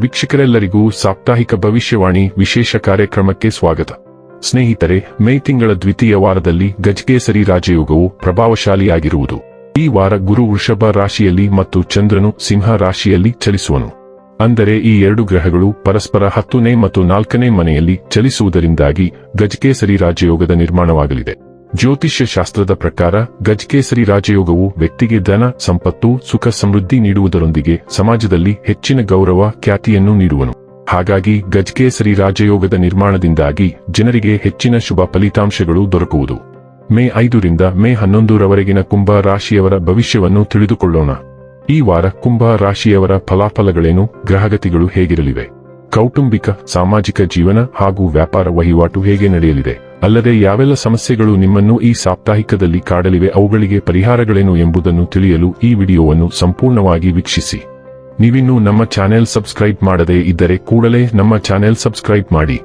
ವೀಕ್ಷಕರೆಲ್ಲರಿಗೂ ಸಾಪ್ತಾಹಿಕ ಭವಿಷ್ಯವಾಣಿ ವಿಶೇಷ ಕಾರ್ಯಕ್ರಮಕ್ಕೆ ಸ್ವಾಗತ. ಸ್ನೇಹಿತರೆ, ಮೇ ತಿಂಗಳ ದ್ವಿತೀಯ ವಾರದಲ್ಲಿ ಗಜಕೇಸರಿ ರಾಜಯೋಗವು ಪ್ರಭಾವಶಾಲಿಯಾಗಿರುವುದು. ಈ ವಾರ ಗುರು ವೃಷಭ ರಾಶಿಯಲ್ಲಿ ಮತ್ತು ಚಂದ್ರನು ಸಿಂಹ ರಾಶಿಯಲ್ಲಿ ಚಲಿಸುವನು. ಅಂದರೆ ಈ ಎರಡು ಗ್ರಹಗಳು ಪರಸ್ಪರ ಹತ್ತನೇ ಮತ್ತು ನಾಲ್ಕನೇ ಮನೆಯಲ್ಲಿ ಚಲಿಸುವುದರಿಂದಾಗಿ ಗಜಕೇಸರಿ ರಾಜಯೋಗದ ನಿರ್ಮಾಣವಾಗಲಿದೆ. ಜ್ಯೋತಿಷ್ಯ ಶಾಸ್ತ್ರದ ಪ್ರಕಾರ ಗಜಕೇಸರಿ ರಾಜಯೋಗವು ವ್ಯಕ್ತಿಗೆ ಧನ, ಸಂಪತ್ತು, ಸುಖ, ಸಮೃದ್ಧಿ ನೀಡುವುದರೊಂದಿಗೆ ಸಮಾಜದಲ್ಲಿ ಹೆಚ್ಚಿನ ಗೌರವ, ಖ್ಯಾತಿಯನ್ನು ನೀಡುವನು. ಹಾಗಾಗಿ ಗಜಕೇಸರಿ ರಾಜಯೋಗದ ನಿರ್ಮಾಣದಿಂದಾಗಿ ಜನರಿಗೆ ಹೆಚ್ಚಿನ ಶುಭ ಫಲಿತಾಂಶಗಳು ದೊರಕುವುದು. ಮೇ ಐದರಿಂದ ಮೇ ಹನ್ನೊಂದರವರೆಗಿನ ಕುಂಭ ರಾಶಿಯವರ ಭವಿಷ್ಯವನ್ನು ತಿಳಿದುಕೊಳ್ಳೋಣ. ಈ ವಾರ ಕುಂಭ ರಾಶಿಯವರ ಫಲಾಫಲಗಳೇನು, ಗ್ರಹಗತಿಗಳು ಹೇಗಿರಲಿವೆ? ಕೌಟುಂಬಿಕ, ಸಾಮಾಜಿಕ ಜೀವನ ಹಾಗೂ ವ್ಯಾಪಾರ ವಹಿವಾಟು ಹೇಗೆ ನಡೆಯಲಿದೆ? ಅಲ್ಲದೆ ಯಾವೆಲ್ಲ ಸಮಸ್ಯೆಗಳು ನಿಮ್ಮನ್ನು ಈ ಸಾಪ್ತಾಹಿಕದಲ್ಲಿ ಕಾಡಲಿವೆ ಅವುಗಳಿಗೆ ಪರಿಹಾರಗಳೇನು ಎಂಬುದನ್ನು ತಿಳಿಯಲು ಈ ವಿಡಿಯೋವನ್ನು ಸಂಪೂರ್ಣವಾಗಿ ವೀಕ್ಷಿಸಿ. ನೀವಿನ್ನೂ ನಮ್ಮ ಚಾನೆಲ್ ಸಬ್ಸ್ಕ್ರೈಬ್ ಮಾಡದೇ ಇದ್ದರೆ ಕೂಡಲೇ ನಮ್ಮ ಚಾನೆಲ್ ಸಬ್ಸ್ಕ್ರೈಬ್ ಮಾಡಿ.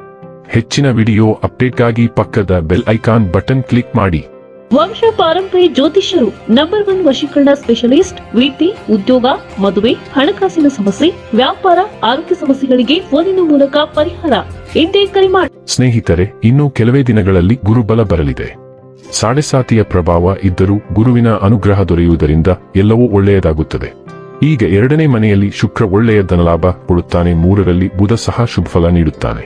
ಹೆಚ್ಚಿನ ವಿಡಿಯೋ ಅಪ್ಡೇಟ್ಗಾಗಿ ಪಕ್ಕದ ಬೆಲ್ ಐಕಾನ್ ಬಟನ್ ಕ್ಲಿಕ್ ಮಾಡಿ. ವಂಶ ಪಾರಂಪರ್ಯ ಜ್ಯೋತಿಷ್ಯರು ನಂಬರ್ ಒನ್ ವಶೀಕರಣ ಸ್ಪೆಷಲಿಸ್ಟ್ ವೃತ್ತಿ ಉದ್ಯೋಗ, ಮದುವೆ, ಹಣಕಾಸಿನ ಸಮಸ್ಯೆ, ವ್ಯಾಪಾರ, ಆರೋಗ್ಯ ಸಮಸ್ಯೆಗಳಿಗೆ ಫೋನಿನ ಮೂಲಕ ಪರಿಹಾರ. ಎಂದೇ ಕರೆ ಮಾಡಿ ಸ್ನೇಹಿತರೆ, ಇನ್ನು ಕೆಲವೇ ದಿನಗಳಲ್ಲಿ ಗುರುಬಲ ಬರಲಿದೆ. ಸಾಡೆಸಾತಿಯ ಪ್ರಭಾವ ಇದ್ದರೂ ಗುರುವಿನ ಅನುಗ್ರಹ ದೊರೆಯುವುದರಿಂದ ಎಲ್ಲವೂ ಒಳ್ಳೆಯದಾಗುತ್ತದೆ. ಈಗ ಎರಡನೇ ಮನೆಯಲ್ಲಿ ಶುಕ್ರ ಒಳ್ಳೆಯ ಧನಲಾಭ ಕೊಡುತ್ತಾನೆ, ಮೂರರಲ್ಲಿ ಬುಧ ಸಹ ಶುಭಫಲ ನೀಡುತ್ತಾನೆ.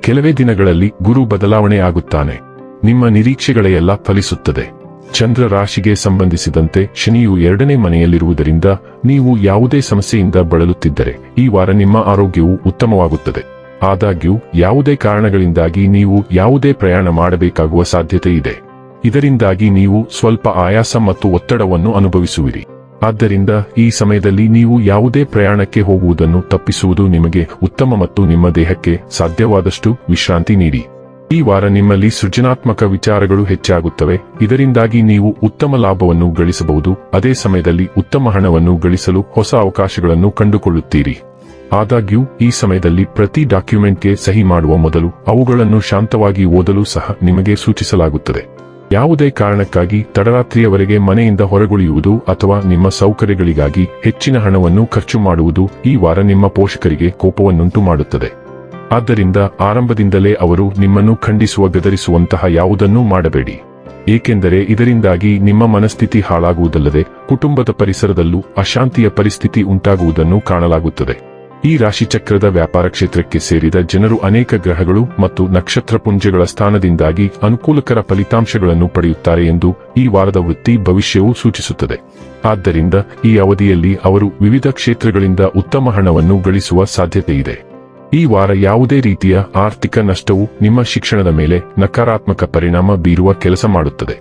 ಕೆಲವೇ ದಿನಗಳಲ್ಲಿ ಗುರು ಬದಲಾವಣೆ ಆಗುತ್ತಾನೆ ನಿಮ್ಮ ನಿರೀಕ್ಷೆಗಳೆಲ್ಲ ಫಲಿಸುತ್ತದೆ. ಚಂದ್ರ ರಾಶಿಗೆ ಸಂಬಂಧಿಸಿದಂತೆ ಶನಿಯು ಎರಡನೇ ಮನೆಯಲ್ಲಿರುವುದರಿಂದ ನೀವು ಯಾವುದೇ ಸಮಸ್ಯೆಯಿಂದ ಬಳಲುತ್ತಿದ್ದರೆ ಈ ವಾರ ನಿಮ್ಮ ಆರೋಗ್ಯವು ಉತ್ತಮವಾಗುತ್ತದೆ. ಆದಾಗ್ಯೂ, ಯಾವುದೇ ಕಾರಣಗಳಿಂದಾಗಿ ನೀವು ಯಾವುದೇ ಪ್ರಯಾಣ ಮಾಡಬೇಕಾಗುವ ಸಾಧ್ಯತೆ ಇದೆ. ಇದರಿಂದಾಗಿ ನೀವು ಸ್ವಲ್ಪ ಆಯಾಸ ಮತ್ತು ಒತ್ತಡವನ್ನು ಅನುಭವಿಸುವಿರಿ. ಆದ್ದರಿಂದ ಈ ಸಮಯದಲ್ಲಿ ನೀವು ಯಾವುದೇ ಪ್ರಯಾಣಕ್ಕೆ ಹೋಗುವುದನ್ನು ತಪ್ಪಿಸುವುದು ನಿಮಗೆ ಉತ್ತಮ ಮತ್ತು ನಿಮ್ಮ ದೇಹಕ್ಕೆ ಸಾಧ್ಯವಾದಷ್ಟು ವಿಶ್ರಾಂತಿ ನೀಡಿ. ಈ ವಾರ ನಿಮ್ಮಲ್ಲಿ ಸೃಜನಾತ್ಮಕ ವಿಚಾರಗಳು ಹೆಚ್ಚಾಗುತ್ತವೆ. ಇದರಿಂದಾಗಿ ನೀವು ಉತ್ತಮ ಲಾಭವನ್ನು ಗಳಿಸಬಹುದು. ಅದೇ ಸಮಯದಲ್ಲಿ ಉತ್ತಮ ಹಣವನ್ನು ಗಳಿಸಲು ಹೊಸ ಅವಕಾಶಗಳನ್ನು ಕಂಡುಕೊಳ್ಳುತ್ತೀರಿ. ಆದಾಗ್ಯೂ, ಈ ಸಮಯದಲ್ಲಿ ಪ್ರತಿ ಡಾಕ್ಯುಮೆಂಟ್ಗೆ ಸಹಿ ಮಾಡುವ ಮೊದಲು ಅವುಗಳನ್ನು ಶಾಂತವಾಗಿ ಓದಲು ಸಹ ನಿಮಗೆ ಸೂಚಿಸಲಾಗುತ್ತದೆ. ಯಾವುದೇ ಕಾರಣಕ್ಕಾಗಿ ತಡರಾತ್ರಿಯವರೆಗೆ ಮನೆಯಿಂದ ಹೊರಗುಳಿಯುವುದು ಅಥವಾ ನಿಮ್ಮ ಸೌಕರ್ಯಗಳಿಗಾಗಿ ಹೆಚ್ಚಿನ ಹಣವನ್ನು ಖರ್ಚು ಮಾಡುವುದು ಈ ವಾರ ನಿಮ್ಮ ಪೋಷಕರಿಗೆ ಕೋಪವನ್ನುಂಟು ಮಾಡುತ್ತದೆ ಆದ್ದರಿಂದ ಆರಂಭದಿಂದಲೇ ಅವರು ನಿಮ್ಮನ್ನು ಖಂಡಿಸುವ ಗದರಿಸುವಂತಹ ಯಾವುದನ್ನೂ ಮಾಡಬೇಡಿ. ಏಕೆಂದರೆ ಇದರಿಂದಾಗಿ ನಿಮ್ಮ ಮನಸ್ಥಿತಿ ಹಾಳಾಗುವುದಲ್ಲದೆ ಕುಟುಂಬದ ಪರಿಸರದಲ್ಲೂ ಅಶಾಂತಿಯ ಪರಿಸ್ಥಿತಿ ಉಂಟಾಗುವುದನ್ನು ಕಾಣಲಾಗುತ್ತದೆ. ಈ ರಾಶಿಚಕ್ರದ ವ್ಯಾಪಾರ ಕ್ಷೇತ್ರಕ್ಕೆ ಸೇರಿದ ಜನರು ಅನೇಕ ಗ್ರಹಗಳು ಮತ್ತು ನಕ್ಷತ್ರ ಪುಂಜಗಳ ಸ್ಥಾನದಿಂದಾಗಿ ಅನುಕೂಲಕರ ಫಲಿತಾಂಶಗಳನ್ನು ಪಡೆಯುತ್ತಾರೆ ಎಂದು ಈ ವಾರದ ವೃತ್ತಿ ಭವಿಷ್ಯವು ಸೂಚಿಸುತ್ತದೆ. ಆದ್ದರಿಂದ ಈ ಅವಧಿಯಲ್ಲಿ ಅವರು ವಿವಿಧ ಕ್ಷೇತ್ರಗಳಿಂದ ಉತ್ತಮ ಹಣವನ್ನು ಗಳಿಸುವ ಸಾಧ್ಯತೆ ಇದೆ ಈ ವಾರ ಯಾವುದೇ ರೀತಿಯ ಆರ್ಥಿಕ ನಷ್ಟವು ನಿಮ್ಮ ಶಿಕ್ಷಣದ ಮೇಲೆ ನಕಾರಾತ್ಮಕ ಪರಿಣಾಮ ಬೀರುವ ಕೆಲಸ ಮಾಡುತ್ತದೆ.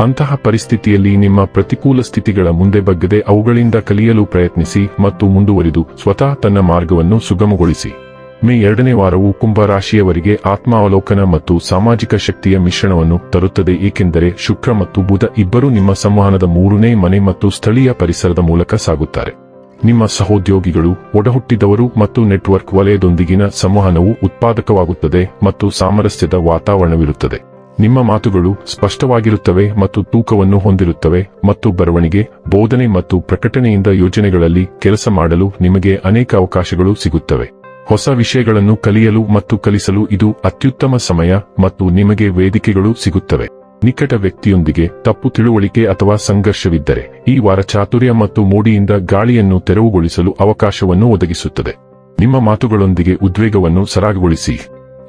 ಅಂತಹ ಪರಿಸ್ಥಿತಿಯಲ್ಲಿ ನಿಮ್ಮ ಪ್ರತಿಕೂಲ ಸ್ಥಿತಿಗಳ ಮುಂದೆ ಬಗ್ಗದೆ ಅವುಗಳಿಂದ ಕಲಿಯಲು ಪ್ರಯತ್ನಿಸಿ ಮತ್ತು ಮುಂದುವರಿದು ಸ್ವತಃ ತನ್ನ ಮಾರ್ಗವನ್ನು ಸುಗಮಗೊಳಿಸಿ. ಮೇ ಎರಡನೇ ವಾರವು ಕುಂಭರಾಶಿಯವರಿಗೆ ಆತ್ಮಾವಲೋಕನ ಮತ್ತು ಸಾಮಾಜಿಕ ಶಕ್ತಿಯ ಮಿಶ್ರಣವನ್ನು ತರುತ್ತದೆ ಏಕೆಂದರೆ ಶುಕ್ರ ಮತ್ತು ಬುಧ ಇಬ್ಬರೂ ನಿಮ್ಮ ಸಂವಹನದ ಮೂರನೇ ಮನೆ ಮತ್ತು ಸ್ಥಳೀಯ ಪರಿಸರದ ಮೂಲಕ ಸಾಗುತ್ತಾರೆ. ನಿಮ್ಮ ಸಹೋದ್ಯೋಗಿಗಳು, ಒಡಹುಟ್ಟಿದವರು ಮತ್ತು ನೆಟ್ವರ್ಕ್ ವಲಯದೊಂದಿಗಿನ ಸಂವಹನವು ಉತ್ಪಾದಕವಾಗುತ್ತದೆ ಮತ್ತು ಸಾಮರಸ್ಯದ ವಾತಾವರಣವಿರುತ್ತದೆ. ನಿಮ್ಮ ಮಾತುಗಳು ಸ್ಪಷ್ಟವಾಗಿರುತ್ತವೆ ಮತ್ತು ತೂಕವನ್ನು ಹೊಂದಿರುತ್ತವೆ ಮತ್ತು ಬರವಣಿಗೆ, ಬೋಧನೆ ಮತ್ತು ಪ್ರಕಟಣೆಯಿಂದ ಯೋಜನೆಗಳಲ್ಲಿ ಕೆಲಸ ಮಾಡಲು ನಿಮಗೆ ಅನೇಕ ಅವಕಾಶಗಳು ಸಿಗುತ್ತವೆ. ಹೊಸ ವಿಷಯಗಳನ್ನು ಕಲಿಯಲು ಮತ್ತು ಕಲಿಸಲು ಇದು ಅತ್ಯುತ್ತಮ ಸಮಯ ಮತ್ತು ನಿಮಗೆ ವೇದಿಕೆಗಳು ಸಿಗುತ್ತವೆ. ನಿಕಟ ವ್ಯಕ್ತಿಯೊಂದಿಗೆ ತಪ್ಪು ತಿಳುವಳಿಕೆ ಅಥವಾ ಸಂಘರ್ಷವಿದ್ದರೆ, ಈ ವಾರ ಚಾತುರ್ಯ ಮತ್ತು ಮೋಡಿಯಿಂದ ಗಾಳಿಯನ್ನು ತೆರವುಗೊಳಿಸಲು ಅವಕಾಶವನ್ನು ಒದಗಿಸುತ್ತದೆ. ನಿಮ್ಮ ಮಾತುಗಳೊಂದಿಗೆ ಉದ್ವೇಗವನ್ನು ಸರಾಗಗೊಳಿಸಿ.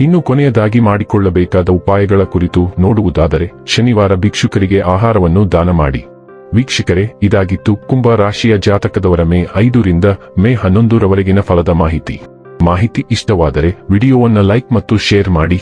ಇನ್ನು ಕೊನೆಯದಾಗಿ ಮಾಡಿಕೊಳ್ಳಬೇಕಾದ ಉಪಾಯಗಳ ಕುರಿತು ನೋಡುವುದಾದರೆ, ಶನಿವಾರ ಭಿಕ್ಷುಕರಿಗೆ ಆಹಾರವನ್ನು ದಾನ ಮಾಡಿ. ವೀಕ್ಷಕರೇ, ಇದಾಗಿತ್ತು ಕುಂಭ ರಾಶಿಯ ಜಾತಕದವರ ಮೇ ಐದರಿಂದ ಮೇ ಹನ್ನೊಂದರವರೆಗಿನ ಫಲದ ಮಾಹಿತಿ. ಮಾಹಿತಿ ಇಷ್ಟವಾದರೆ ವಿಡಿಯೋವನ್ನು ಲೈಕ್ ಮತ್ತು ಶೇರ್ ಮಾಡಿ.